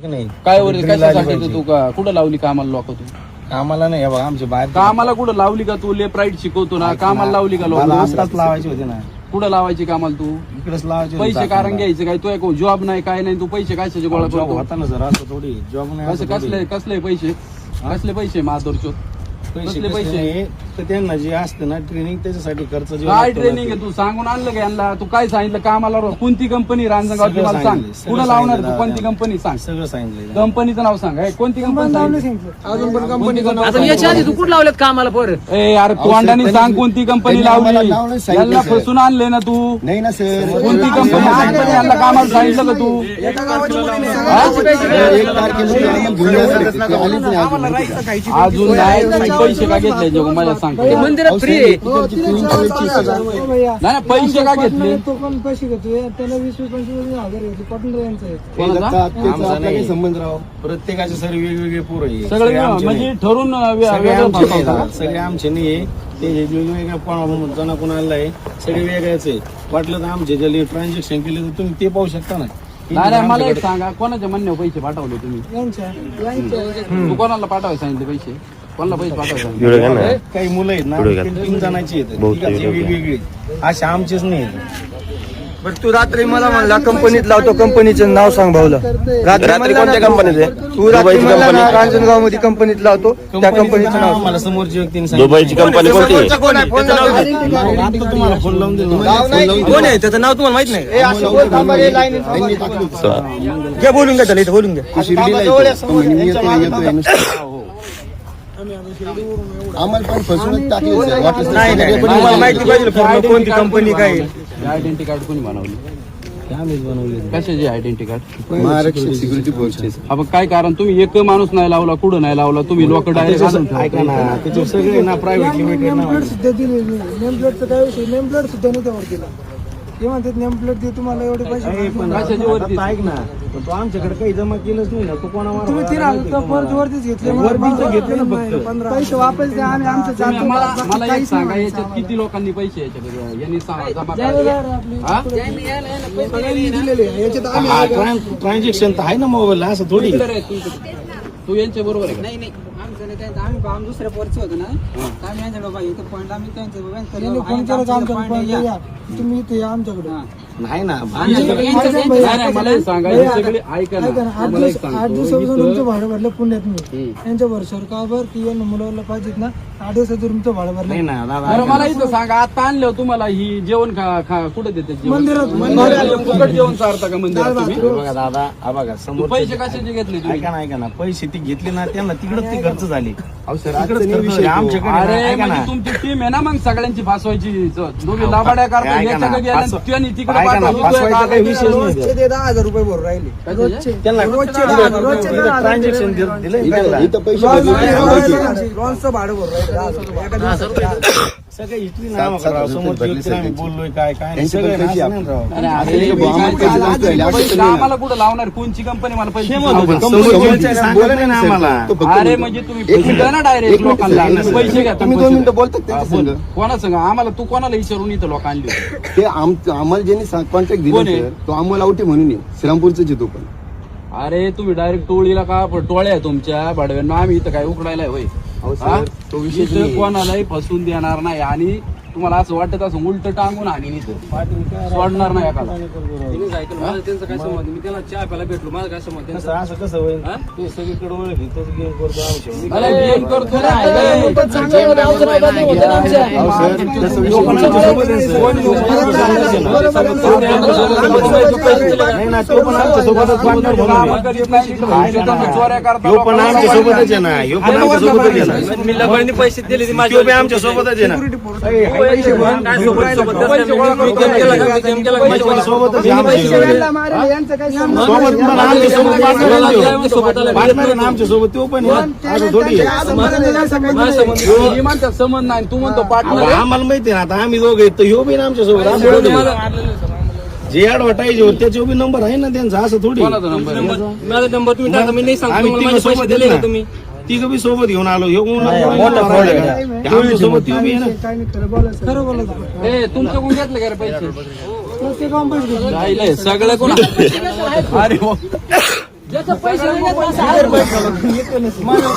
नाही काय वरती विक्रीला आली कशासाठी पाहिजे. तू का? कुठं लावली कामाला लोक तू? कामाला नाही हे बघा आमचे बाहेर कामाला कुठं लावली का तू? लेप राईट शिकवतो ना. कामाला लावली का मला लोक आताच लावायचे होते ना. कुठं लावायची कामाला तू? इकडेच लावायचे होते पैसे कारण घ्यायचे काय? तू जॉब नाही काय नाही तू पैसे कशाचे गोळा जॉब करतो? होता ना सर असं थोडी जॉब नाही असं. कसले कसले पैसे? कसले पैसे माधुरचो? कसले पैसे? तर त्यांना जे असते ना ट्रेनिंग त्याच्यासाठी खर्च जे काय लागतो ना ट्रेनिंग ते. आहे तू. सांगून आणलं का यांना? तू काय सांगितलं? कामाला कोणती कंपनी रांजणगावची सगळं मला सांग. सांगितलं, सगळं कुठं लावणार तू? सांगितलं कोणती दादा. कंपनी सांग. सगळं सांगितलं कंपनीचं नाव सांग. हे, कोणती कंपनी अजून पण कंपनीचं नाव आता याच्या आधी तू कुठं लावलेत कामाला पोरं? ए अरे तू अंडानी सांग कोणती कंपनी त्यांनी आम्हाला लावली. सांगितलं, यांना सर. फसून आणले ना तू. नाही ना सर. कोणती कंपनी यांना कामाला सांगितलं का तू? एका गावाची मुली नाही? सांगा. एक तारखेला ते आम्हाला घेऊन यायचं होतं. ते आलीच नाही अजून. अजून नाही. तुम्ही पैसे का घेतले? जग मला सांग ते मंदिरात फ्री आहे. हो भैया. नाही पैसे का घेतले? तो पण पैसे घेतोय. त्याला वीस वीस पंचवीस हजार यांचं आहे. संबंध राव. प्रत्येकाचे सर वेगवेगळे पोरं आहे. सगळे म्हणजे नाही. ठरून सगळे आमचे नाही. आहे. ते वेगवेगळ्या कोणा जणा कोणाला आहे सगळे वेगळेच आहे. वाटलं तर आमचे. जे ट्रान्झॅक्शन केले तर तुम्ही ते पाहू शकता ना. नाही नाही मला एक सांगा. कोणाच्या म्हणण्यावर पैसे पाठवले तुम्ही? कोणाला पाठवायला सांगितले पैसे? कोणाला काही मुलं आहेत ना ते तीन जणांची आहेत. असे आमचेच नाही आहेत. बरं तू रात्री मला म्हणला कंपनीत लावतो कंपनीचं नाव सांग भाऊला. रात्री कोणत्या कंपनीत तू रात्री म्हणला ना रांजणगावमध्ये कंपनीत लावतो त्या कंपनीचं नाव आम्हाला समोरची व्यक्तीने दुबईची कंपनी कोणती? समोरचा कोण आहे? फोन लाव. आता तुम्हाला फोन लावून देतो. कोण आहे? त्याचं नाव तुम्हाला माहीत नाही. घ्या बोलून घ्या त्याला इथं बोलून घ्या. शिर्डीला येतो. मी. आम्हाला पण फसवणूक टाकली सर. नाही नाही माहिती पाहिजे पूर्ण कोणती कंपनी काय. आयडेंटिटी कार्ड कोणी बनवली? कशाची आयडेंटिटी कार्ड महाराष्ट्र सिक्युरिटी फोर्सचे आपण काय कारण? तुम्ही एक माणूस नाही लावला कुठं नाही लावला? तुम्ही लोक डायरेक्ट ऐका ना त्याचे सगळे ना प्रायव्हेट लिमिटेड नेम प्लेट सुद्धा दिली नेम प्लेटचा काय विषय? नेम प्लेट सुद्धा नाही त्यावर दिला ते म्हणतात नेम प्लेट दे तुम्हाला एवढे पैसे पण कशाची वरती? आता ऐक ना. पण तो आमच्याकडे काही जमा केलंच नाही ना. तो कोणावर तुम्ही तीन हजार वरतीच घेतले वरतीच घेतले ना फक्त. पैसे वापस द्या आम्ही आमचं तुम्ही जातो मला बाकी मला एक काहीच सांगा नाही. याच्यात किती लोकांनी पैसे याच्यात यांनी सा- जमा जायला केले? जायला आपली हा? सगळ्यांनी दिलेले आहे. याच्यात आम्ही ट्रान्झॅक्शन तर आहे ना मोबाईल असं थोडी. तू? तू यांच्या बरोबर आहे का? नाही नाही. आमचं नाही त्यांचं आम्ही आम्ही दुसऱ्या पोरचे होतो ना. तर आम्ही यांच्या बाबा इथं पॉईंट आम्ही त्यांचं बघा त्यांनी फोन केला आमच्या point ला या. तुम्ही इथे या आमच्याकडे. नाही ना आठ दिवस आठ दिवसापासून तुमचं भाडं भरलं पुण्यात मी हम्म. यांच्या वर्षावर का बरं यांना मुलाला पाहिजेत ना. आठ दिवसाचं तुमचं भाडं भरलं. नाही ना दादा बरं मला इथं सांगा आता आणलं तुम्हाला ही जेवण खा खा कुठे देते जेवण? मंदिरात. मंदिरात. फुकट जेवण चारता का मंदिरात तुम्ही? हे बघा दादा हा बघा तू समोर पैसे कशाचे घेतले तुम्ही? ऐका ना ऐका ना. पैसे ती घेतले ना त्यांना तिकडच ते खर्च झाले. तिकडंच खर्च. आमच्याकडे ऐका ना. म्हणजे तुमची टीम आहे ना मग सगळ्यांची फासवायची तुम्ही लाबाड्या करता ऐका ना, याच्याकडे गेल्या फासवा- त्यांनी तिकडे ऐका ना, पाठवलं, फासवायचा तुझ्या काही विषयच नाही. रोजचे ते दहा हजार रुपये भरून राहिले? त्यांना रोजचे दहा हजार, हजार ट्रान्झॅक्शन दिलंय इथं पैसे भरले. लॉन्सचं भाडं भरून राहिले. सगळं हिस्ट्री नाव समोर बोललोय काय काय सगळं आम्हाला कुठं लावणार कोणची कंपनी मला पैसे अरे म्हणजे तुम्ही ना डायरेक्ट लोकांना पैसे घ्या तुम्ही दोन मिनिटं बोलतात कोणा सांगा आम्हाला तू कोणाला विचारून इथं लोकांना ते आम्हाला ज्यांनी कॉन्ट्रॅक्ट दिले आहे? तो अमोल आवटे म्हणून आहे. श्रीरामपूरचं जितो पण अरे तुम्ही डायरेक्ट टोळीला का पण टोळ्या तुमच्या भाडव्यांना आम्ही इथं काय उकडायला होय हा? तो विषय इथं. कोणालाही फसवून देणार नाही आणि तुम्हाला असं वाटत असं उलट टांगून आणि सोडणार नाही एखादा त्यांचं काय संबंध? मी त्याला चहा प्यायला भेटलो. माझं काय संबंध? कसं त्यांचा असं कसं होईल? ते सगळीकडे ओळखी तोच गेम करतो आमच्या सोबतच आहे. ना. आमच्या ते सोबत पण थोडी. संबंध नाही. म्हणतो पार्टनर आम्हाला माहिती आहे ना आता आम्ही दोघे ह्यो बी आमच्यासोबत. जे ऍडव्हर्टाईज होत त्याच्या बी नंबर आहे ना त्यांचा असं थोडी? माझा नंबर तुम्ही टाका. मी नाही सांगतो. मला माझे पैसे दिले का. तुम्ही. तिघं बी सोबत घेऊन आलो ह्यो कोण मोठा fraud आहे का? आमच्यासोबत ह्यो बी आहे ना काय नाही खरं बोलायचं खरं बोलायचं ए तुमच्याकडून घेतले का रे पैसे प्रत्येक पैसे घेतले. राहिले सगळं कोण अरे. याचं पैसे नाही घेत, असं आहे. माझं